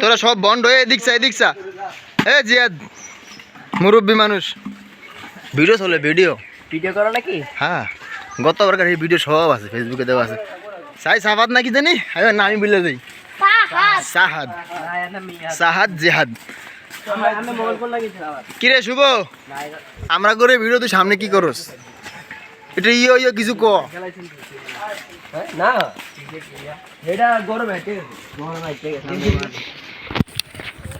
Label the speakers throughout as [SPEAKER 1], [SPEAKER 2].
[SPEAKER 1] তোরা সব বন্ড হয়ে এদিক চা এদিক চা এ জিয়াদ মুরব্বী মানুষ। ভিডিও চলে ভিডিও।
[SPEAKER 2] ভিডিও করো নাকি?
[SPEAKER 1] হ্যাঁ গতবার এই ভিডিও সব আছে ফেসবুকে দেওয়া আছে। সাই সাহাদ নাকি জানি? আরে না আমি বলে দিই। সাহাদ। সাহাদ। জেহাদ।
[SPEAKER 2] আমি মোবাইল ফোন লাগিয়েছিলাম আবার
[SPEAKER 1] কিরে শুভ? আমরা করে ভিডিও তুই সামনে কি করস? এটা ইয়ে ইয়ে কিছু ক।
[SPEAKER 2] না। এটা গরমে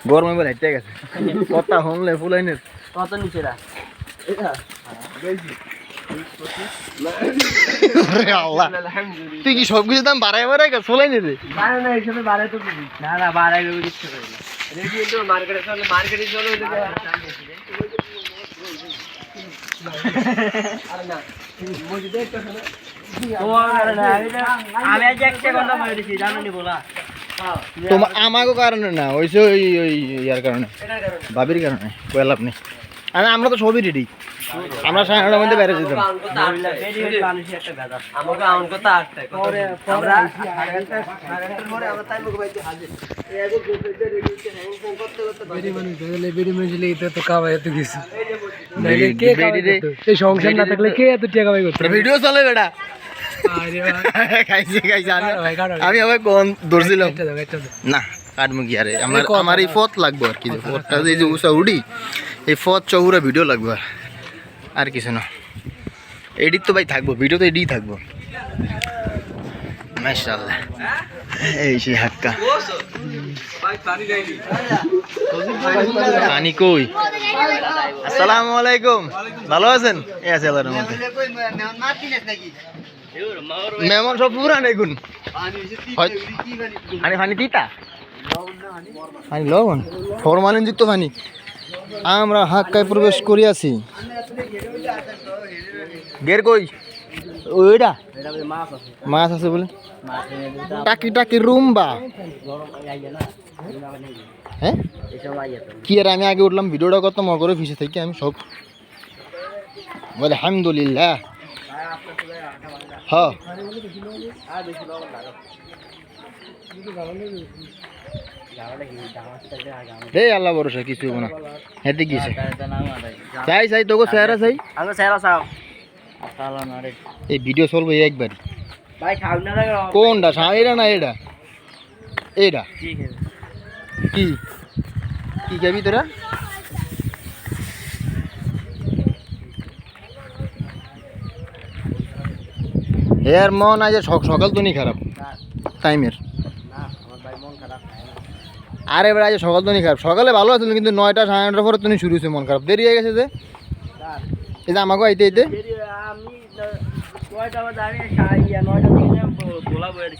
[SPEAKER 2] গরমে
[SPEAKER 1] বলে হেঁটে গেছে কথা শুনলে ফুলাইনের
[SPEAKER 2] কত নিচে
[SPEAKER 1] তুই কি সব কিছু দাম বাড়াই বাড়াই গেছ ফুলাইনি রে
[SPEAKER 2] বাড়ে না হিসেবে বাড়ে তো না না বাড়াই দেবো কিচ্ছু করে না। রেডি মার্কেটে চলে মার্কেটে চলে
[SPEAKER 1] আমাকে কারণে না ওইসে ওই ইয়ার কারণে। ভাবির কারণে কয়লাভ নেই। আর আমরা তো সবই রেডি আমরা সাড়ে নটার মধ্যে বেড়ে যেতাম
[SPEAKER 3] সংসার না থাকলে কে এত টাকা
[SPEAKER 1] ভিডিও চলে বেটা। আমি আবার ধরছিলাম। না আরে আমার আমার এই পথ লাগবে আর কি যে উষা উড়ি এই পথ চৌরা ভিডিও লাগবে আর। কিছু না। এডিট তো ভাই থাকব ভিডিও তো এডিট থাকব। এই সেই হাক্কা। পানি কই? আসসালামু আলাইকুম। ভালো আছেন? এই আছে আল্লাহর মধ্যে মেমন সব পুরান এগুন পানি পানি তিতা? পানি লবণ? ফরমালিন যুক্ত পানি। আমরা হাক্কায় প্রবেশ করিয়াছি। গের কই? ওইটা
[SPEAKER 2] মাছ আছে।
[SPEAKER 1] বলে? টাকি টাকি রুম্বা। হ্যাঁ? কি আর আমি আগে উঠলাম ভিডিওটা কত মগরে ফিসে থেকে আমি সব বলে আলহামদুলিল্লাহ। হ্যাঁ। রে আল্লাহ ভরসা কিছু হব না। হেতে গিয়েছে। চাই চাই তোকে চেহারা চাই
[SPEAKER 2] আগে
[SPEAKER 1] এই ভিডিও চলবে একবার
[SPEAKER 2] ভাই খাও
[SPEAKER 1] কোনটা সা- এটা না এটা এটা
[SPEAKER 2] ঠিক আছে
[SPEAKER 1] কি? কি খাবি তোরা? এর মন আজ সক- সকাল তো নি খারাপ। টাইমের
[SPEAKER 2] না আমার ভাই মন খারাপ হয় না
[SPEAKER 1] আরে এবার আজ সকাল তো নি খারাপ। সকালে ভালো আছিল কিন্তু নয়টা সাড়ে নটার পরে তুমি শুরু হয়েছে মন খারাপ। দেরি হয়ে গেছে যে? এই যে আমাকে আইতে আইতে।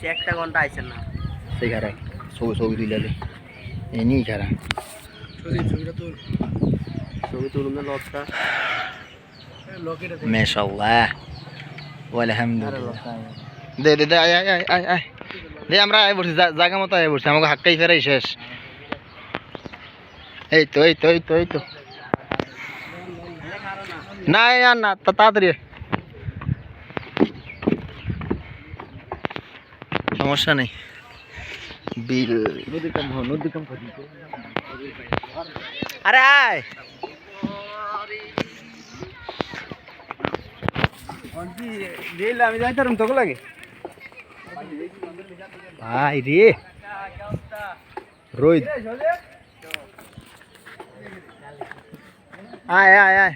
[SPEAKER 2] একটা ঘণ্টা আইছেন না।
[SPEAKER 1] সেই খারাপ। ছবি তুলে। খারাপ
[SPEAKER 2] তুলুন না।
[SPEAKER 1] আলহামদুলিল্লাহ দে। দে আয় আয় আয় আয়। দে আমরা আয় জা- জায়গা মতো আয় বসছি আমাকে হাক্কাই ফেরাই শেষ। এই তো এই তো এই তো এই তো। না আর না তাড়াতাড়ি সমস্যা নেই। বিল আরে আয়।
[SPEAKER 3] আমি যাইতাম তোকে লাগে?
[SPEAKER 1] ভাই রে রোহিত আয় আয় আয়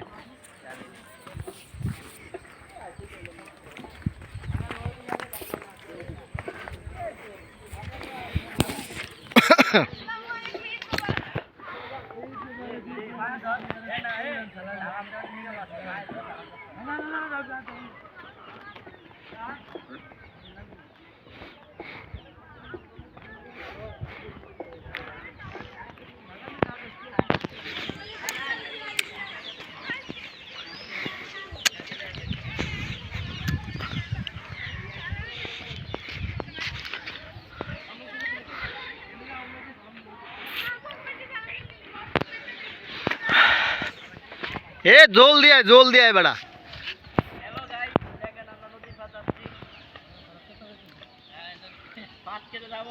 [SPEAKER 1] এ জল দিয়ে জল দিয়ে বেড়া।
[SPEAKER 2] পাঁচ কেটে যাব।